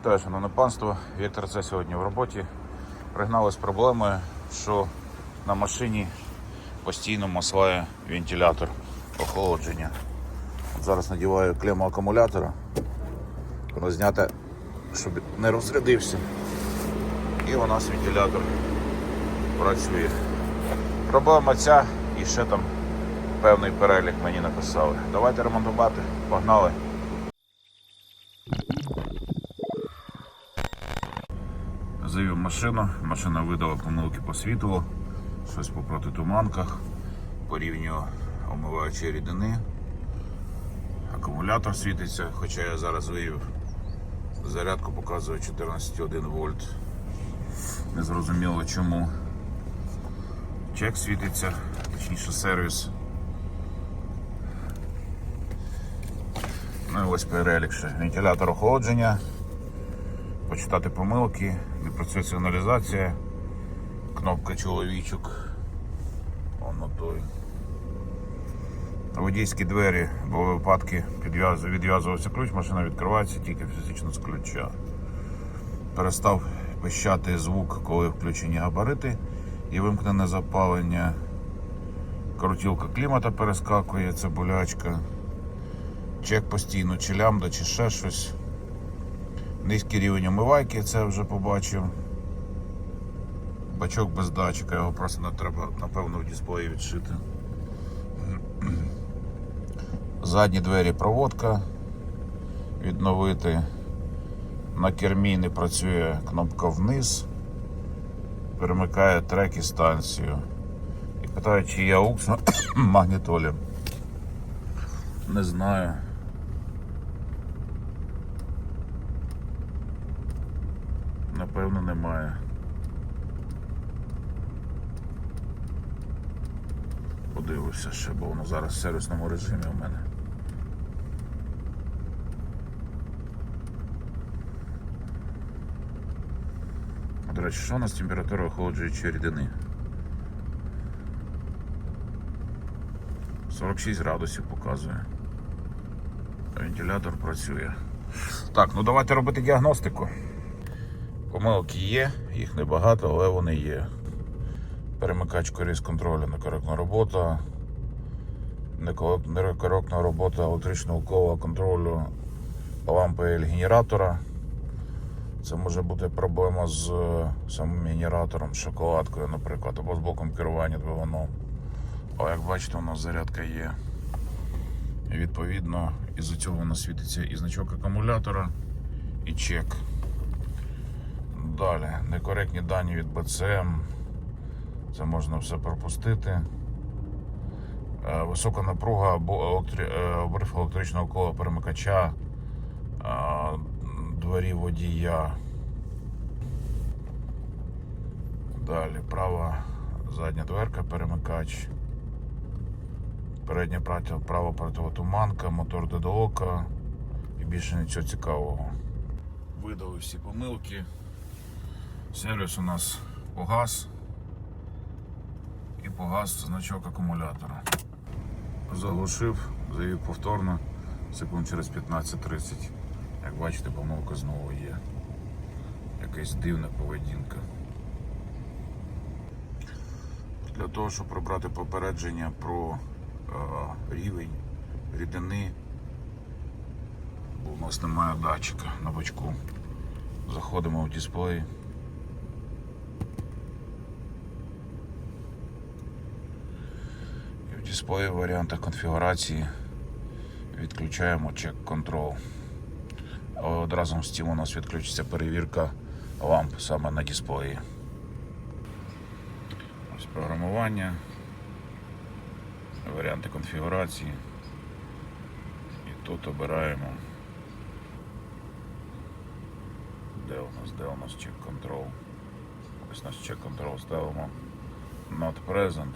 Вітаю, шановне панство. Віктор це сьогодні в роботі. Пригнали з проблемою, що на машині постійно маслає вентилятор охолодження. От зараз надіваю клему акумулятора, розняти, щоб не розрядився. І у нас вентилятор працює. Проблема ця і ще там певний перелік мені написали. Давайте ремонтувати, погнали. Завів машину, машина видала помилки по світлу, щось по протитуманках, по рівню омиваючої рідини. Акумулятор світиться, хоча я зараз вивів. Зарядку показує 14,1 вольт. Не зрозуміло чому. Чек світиться, точніше сервіс. Ну і ось перелік ще. Вентилятор охолодження почитати помилки, не працює сигналізація, кнопка чоловічок. Воно той. Водійські двері, бо випадки відв'язувався ключ, машина відкривається тільки фізично з ключа. Перестав пищати звук, коли включені габарити і вимкнене запалення. Крутілка клімата перескакує, це болячка. Чек постійно, чи лямбда, чи ще щось. Низький рівень омивайки, це вже побачив. Бачок без датчика, його просто не треба, напевно, в дисплеї відшити. Задні двері проводка відновити. На кермі не працює кнопка вниз. Перемикає трек і станцію. І питає, чи є аукс на магнітолі. Не знаю. Напевно, немає. Подивився ще, бо воно зараз в сервісному режимі у мене. До речі, що у нас температура охолоджуючої рідини? 46 градусів показує. Вентилятор працює. Так, ну давайте робити діагностику. Помилки є, їх небагато, але вони є. Перемикач коріз контролю некоректна робота, неко- некоректна робота електричного колова контролю лампи генератора. Це може бути проблема з е, самим генератором, шоколадкою, наприклад, або з блоком керування двигуном. Але як бачите, у нас зарядка є. І відповідно із-за цього у нас світиться і значок акумулятора, і чек. Далі, некоректні дані від БЦМ. Це можна все пропустити. Е, Висока напруга або е, обрив електричного кола перемикача е, дворі водія. Далі права задня дверка, перемикач. Передня права, противотуманка, мотор додоока і більше нічого цікавого. Видали всі помилки. Сервіс у нас погас і погас значок акумулятора. Заглушив, завів повторно, секунд через 15-30. Як бачите, помилка знову є. Якась дивна поведінка. Для того, щоб прибрати попередження про е, рівень рідини, бо у нас немає датчика на бачку. Заходимо в дисплей. І в дисплеї в варіантах конфігурації відключаємо чек контрол. Але одразу з цим у нас відключиться перевірка ламп саме на дисплеї. Ось програмування, варіанти конфігурації. І тут обираємо. Де у нас, де у нас чек контрол? Ось наш чек контрол ставимо not present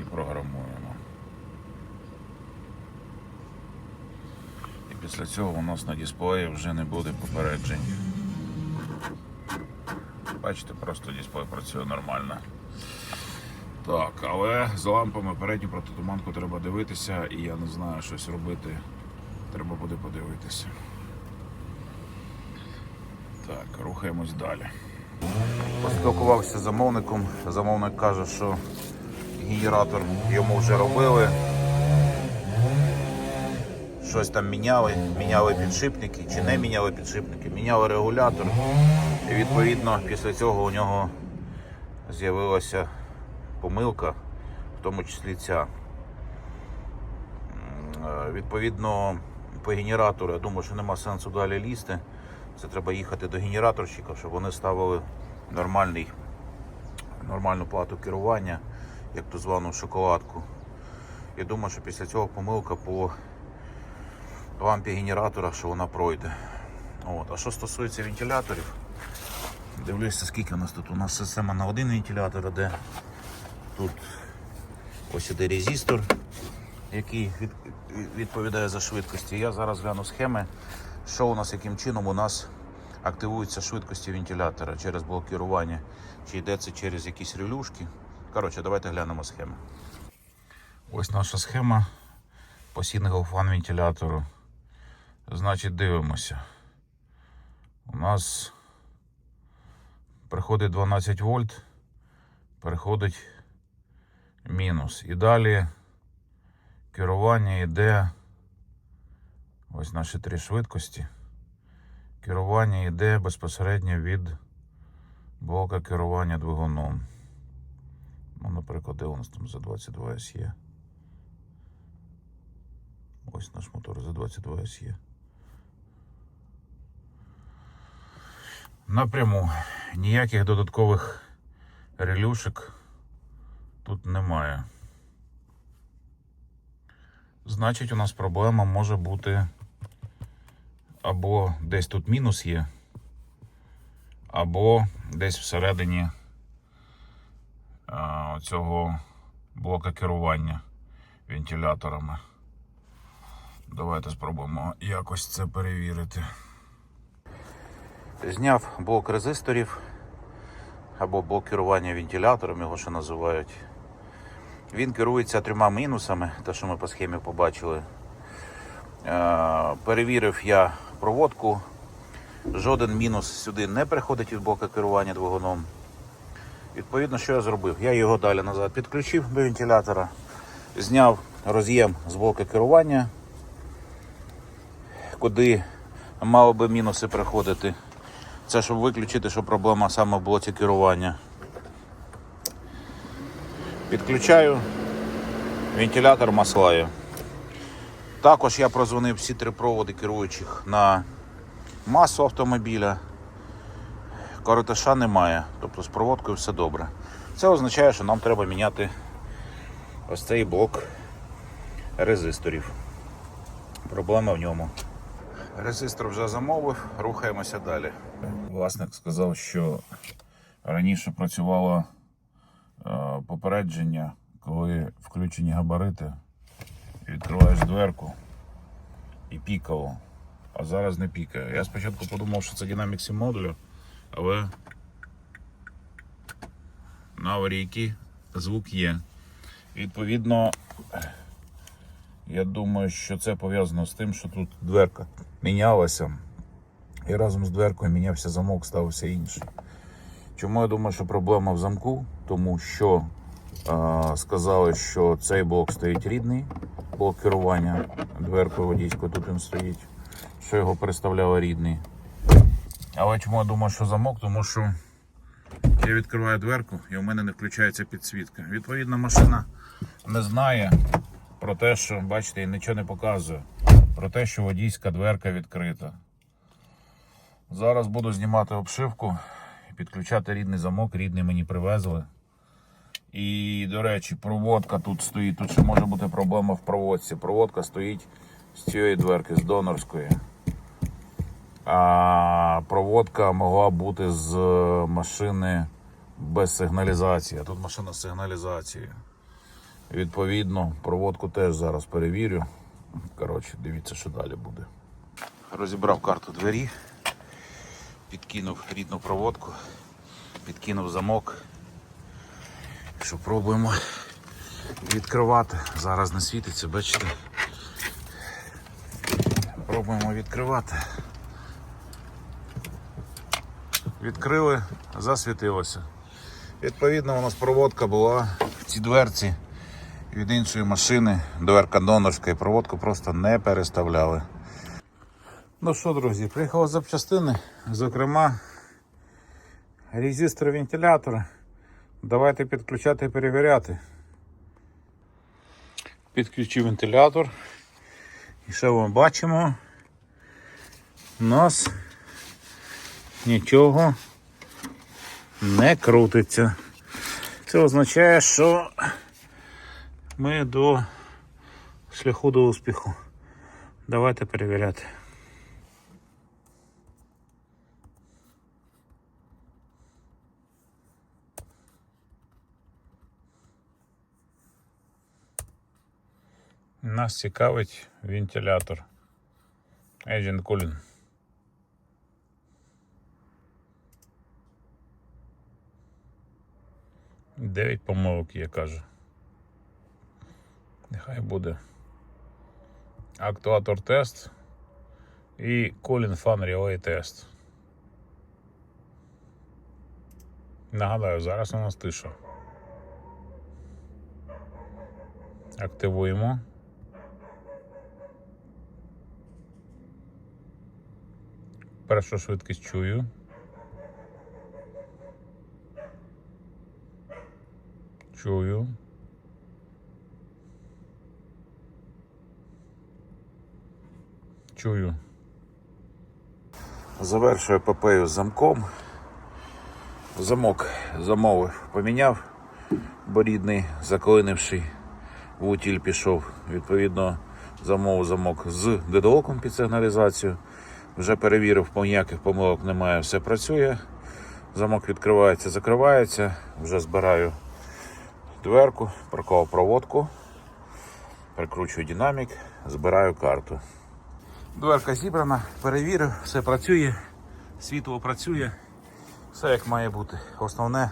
і програмуємо. І після цього у нас на дисплеї вже не буде попереджень. Бачите, просто дисплей працює нормально. Так, але з лампами передню протитуманку треба дивитися, і я не знаю, щось робити. Треба буде подивитися. Так, рухаємось далі. Поспілкувався з замовником. Замовник каже, що генератор йому вже робили. Щось там міняли, міняли підшипники чи не міняли підшипники, міняли регулятор. І відповідно після цього у нього з'явилася помилка, в тому числі ця. Е, Відповідно, по генератору, я думаю, що нема сенсу далі лізти. Це треба їхати до генераторщика, щоб вони ставили нормальний, нормальну плату керування, як ту звану шоколадку. Я думаю, що після цього помилка по лампі генератора, що вона пройде. От. А що стосується вентиляторів, дивлюся, скільки у нас тут. У нас система на один вентилятор іде. Тут ось іде резистор, який від, відповідає за швидкості. Я зараз гляну схеми, що у нас, яким чином у нас активуються швидкості вентилятора через блок керування, чи йде це через якісь релюшки. Коротше, давайте глянемо схеми. Ось наша схема постійного фан вентилятору. Значить, дивимося. У нас приходить 12 вольт, переходить мінус. І далі керування йде. Ось наші три швидкості. Керування йде безпосередньо від блока керування двигуном. Ну, наприклад, де у нас там за 22 є. Ось наш мотор за 22 є. Напряму ніяких додаткових релюшек тут немає. Значить, у нас проблема може бути або десь тут мінус є, або десь всередині цього блока керування вентиляторами. Давайте спробуємо якось це перевірити. Зняв блок резисторів або блок керування вентилятором, його ще називають. Він керується трьома мінусами, те, що ми по схемі побачили. Е, Перевірив я проводку. Жоден мінус сюди не приходить від блока керування двигуном. Відповідно, що я зробив? Я його далі назад підключив до вентилятора, зняв роз'єм з блока керування, куди мало би мінуси приходити. Це щоб виключити, що проблема саме в блоці керування. Підключаю, вентилятор маслаю. Також я прозвонив всі три проводи керуючих на масу автомобіля. Коротиша немає, тобто з проводкою все добре. Це означає, що нам треба міняти ось цей блок резисторів. Проблема в ньому. Резистор вже замовив, рухаємося далі. Власник сказав, що раніше працювало е, попередження, коли включені габарити, відкриваєш дверку і пікало, а зараз не пікає. Я спочатку подумав, що це динамік модулю, але на аварійки звук є. Відповідно, я думаю, що це пов'язано з тим, що тут дверка мінялася. І разом з дверкою мінявся замок, ставився інший. Чому я думаю, що проблема в замку? Тому що е, сказали, що цей блок стоїть рідний, блок керування дверкою водійською тут він стоїть, що його переставляли рідний. Але чому я думаю, що замок? Тому що я відкриваю дверку і у мене не включається підсвітка. Відповідно, машина не знає про те, що, бачите, нічого не показує. Про те, що водійська дверка відкрита. Зараз буду знімати обшивку і підключати рідний замок, рідний мені привезли. І, до речі, проводка тут стоїть. Тут ще може бути проблема в проводці. Проводка стоїть з цієї дверки, з донорської. Проводка могла бути з машини без сигналізації. А тут машина з сигналізацією. Відповідно, проводку теж зараз перевірю. Коротше, дивіться, що далі буде. Розібрав карту двері, підкинув рідну проводку, підкинув замок. Що пробуємо відкривати. Зараз не світиться, бачите. Пробуємо відкривати. Відкрили, засвітилося. Відповідно, у нас проводка була в цій дверці від іншої машини, дверка донорська, і проводку просто не переставляли. Ну що, друзі, приїхали запчастини, зокрема, резистор вентилятора. Давайте підключати і перевіряти. Підключив вентилятор. І що ми бачимо? У нас нічого не крутиться. Це означає, що ми до шляху до успіху. Давайте перевіряти. Нас цікавить вентилятор. Agent Cooling. Дев'ять помилок є, каже. Нехай буде. Актуатор тест і Cooling Fan Relay тест. Нагадаю, зараз у нас тиша. Активуємо. Першу швидкість чую. Чую. Чую. Завершую з замком. Замок замовив, поміняв, бо рідний, заклинивший в утіль пішов. Відповідно, замовив замок з дедолоком під сигналізацію. Вже перевірив, ніяких помилок немає, все працює. Замок відкривається, закривається. Вже збираю дверку, парковав проводку, прикручую динамік, збираю карту. Дверка зібрана, перевірив, все працює, світло працює, все як має бути. Основне,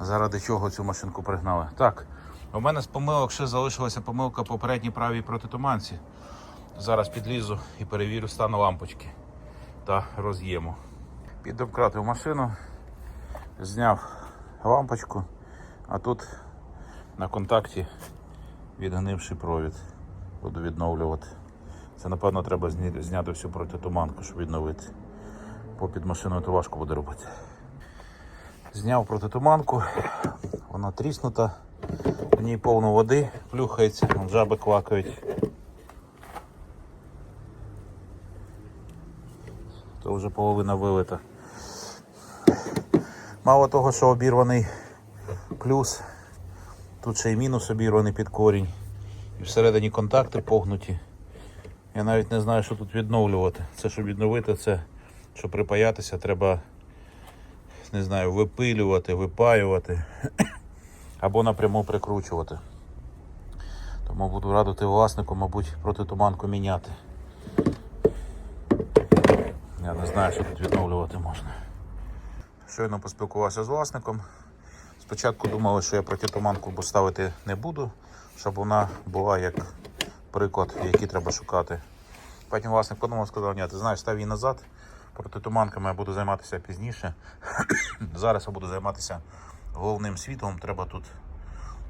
заради чого цю машинку пригнали. Так, у мене з помилок ще залишилася помилка по передній правій протитуманці. Зараз підлізу і перевірю стан лампочки та роз'єму. Піддомкратив машину, зняв лампочку, а тут на контакті відгнивший провід. Буду відновлювати. Це напевно треба зняти всю протитуманку, щоб відновити. Бо під машиною то важко буде робити. Зняв протитуманку, вона тріснута, в ній повно води, плюхається, жаби квакають. То вже половина вилита. Мало того, що обірваний плюс, тут ще й мінус обірваний під корінь. І всередині контакти погнуті. Я навіть не знаю, що тут відновлювати. Це щоб відновити це, щоб припаятися, треба не знаю, випилювати, випаювати або напряму прикручувати. Тому буду радити власнику, мабуть, протитуманку міняти. Я не знаю, що тут відновлювати можна. Щойно поспілкувався з власником. Спочатку думали, що я протитуманку ставити не буду, щоб вона була як приклад, який треба шукати. Потім власник подумав, сказав, ні, ти знаєш, став її назад. Протитуманками я буду займатися пізніше. Зараз я буду займатися головним світлом. Треба тут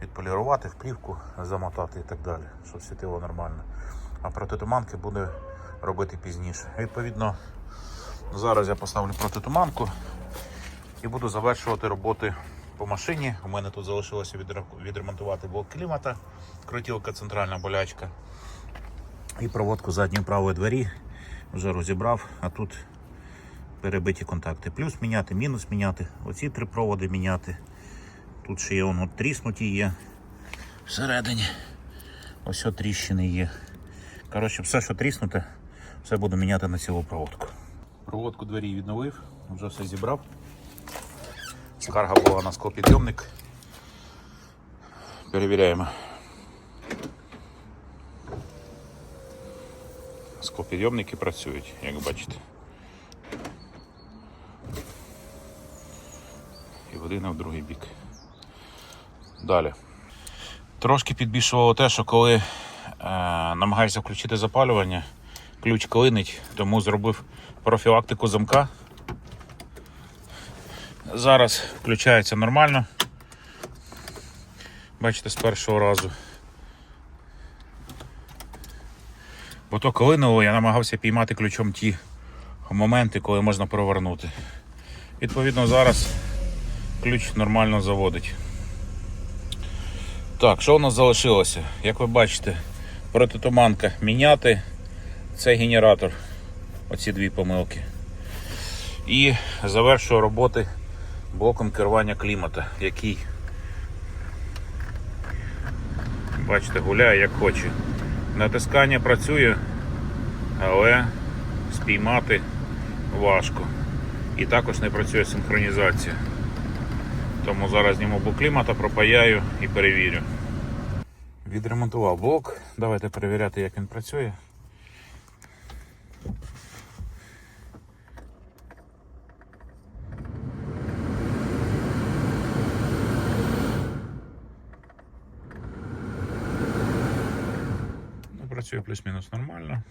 відполірувати, в плівку замотати і так далі, щоб світило нормально. А протитуманки буде робити пізніше. Відповідно, зараз я поставлю протитуманку і буду завершувати роботи по машині. У мене тут залишилося відремонтувати блок клімата, крутілка центральна болячка. І проводку задньої правої двері вже розібрав, а тут перебиті контакти. Плюс міняти, мінус міняти. Оці три проводи міняти. Тут ще є воно тріснуті є. Всередині. Ось тріщини є. Коротше, все, що тріснуте, все буду міняти на цілу проводку. Проводку двері відновив, вже все зібрав. Скарга була на склопідйомник. Перевіряємо. Склопідйомники працюють, як бачите. І в один, і в другий бік. Далі. Трошки підбільшувало те, що коли е, намагаєшся включити запалювання, ключ клинить, тому зробив профілактику замка. Зараз включається нормально. Бачите, з першого разу. Бо то колинуло, я намагався піймати ключом ті моменти, коли можна провернути. Відповідно, зараз ключ нормально заводить. Так, що у нас залишилося? Як ви бачите, протитуманка міняти. Це генератор. Оці дві помилки. І завершую роботи блоком керування клімата, який, бачите, гуляє як хоче. Натискання працює, але спіймати важко. І також не працює синхронізація. Тому зараз зніму блок клімата, пропаяю і перевірю. Відремонтував блок. Давайте перевіряти, як він працює. Ну, працює плюс-мінус нормально.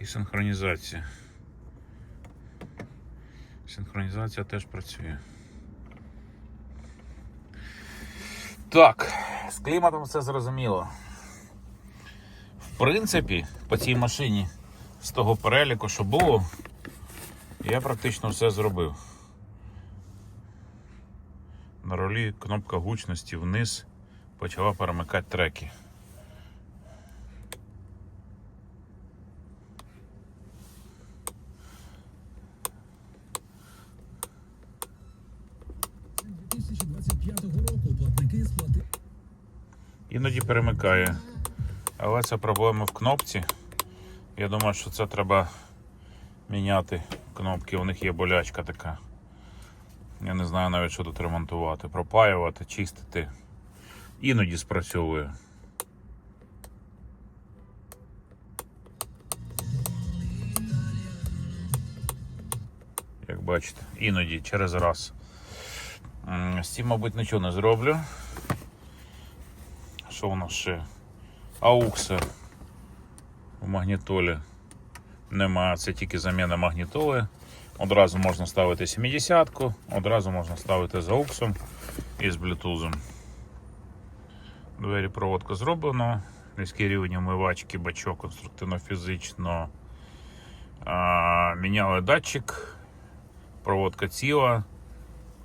І синхронізація. Синхронізація теж працює. Так, з кліматом все зрозуміло. В принципі, по цій машині з того переліку, що було, я практично все зробив. Ролі кнопка гучності вниз почала перемикати треки. З 2025 року платники сплатили. Іноді перемикає. Але це проблема в кнопці. Я думаю, що це треба міняти кнопки. У них є болячка така. Я не знаю навіть, що тут ремонтувати. Пропаювати, чистити. Іноді спрацьовує. Як бачите, іноді через раз. З цим, мабуть, нічого не зроблю. Що у нас ще? Аукса у магнітолі немає, це тільки заміна магнітоли. Одразу можна ставити 70-ку, одразу можна ставити з ауксом і з блютузом. Двері проводка зроблено. Низький рівень умивачки, бачок конструктивно-фізично. Міняли датчик, проводка ціла.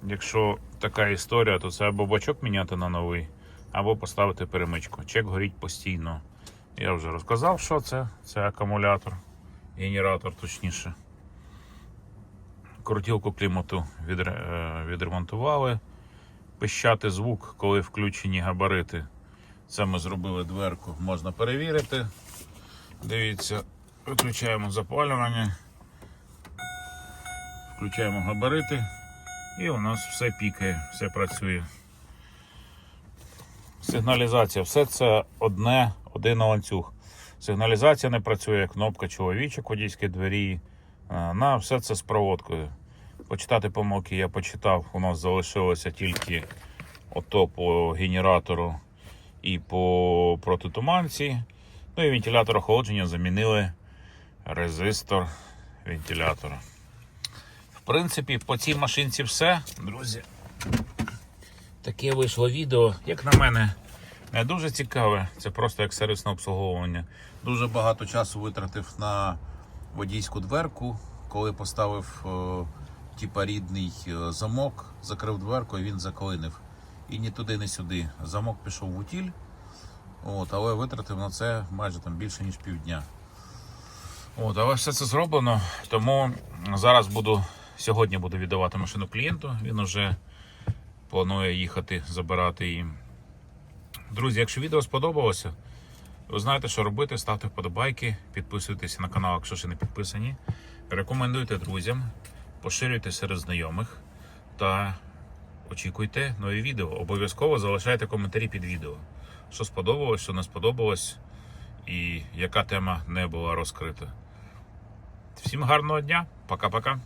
Якщо така історія, то це або бачок міняти на новий, або поставити перемичку. Чек горіть постійно. Я вже розказав, що це. Це акумулятор, генератор точніше. Крутілку клімату е, відремонтували. Пищати звук, коли включені габарити. Це ми зробили дверку, можна перевірити. Дивіться, виключаємо запалювання, включаємо габарити, і у нас все пікає, все працює. Сигналізація, все це одне, один ланцюг. Сигналізація не працює, кнопка чоловічок водійській двері. На все це з проводкою. Почитати помилки я почитав. У нас залишилося тільки ото по генератору і по протитуманці. Ну і вентилятор охолодження замінили резистор вентилятора. В принципі, по цій машинці все, друзі. Таке вийшло відео, як на мене, не дуже цікаве. Це просто як сервісне обслуговування. Дуже багато часу витратив на водійську дверку, коли поставив е, типа рідний е, замок, закрив дверку і він заклинив. І ні туди, ні сюди. Замок пішов в утіль, от, але витратив на це майже там більше ніж півдня. От, але все це зроблено, тому зараз буду сьогодні буду віддавати машину клієнту. Він уже планує їхати забирати її. Друзі, якщо відео сподобалося, ви знаєте, що робити. Ставте вподобайки, підписуйтесь на канал, якщо ще не підписані. Рекомендуйте друзям, поширюйте серед знайомих та очікуйте нові відео. Обов'язково залишайте коментарі під відео. Що сподобалось, що не сподобалось, і яка тема не була розкрита. Всім гарного дня, пока-пока.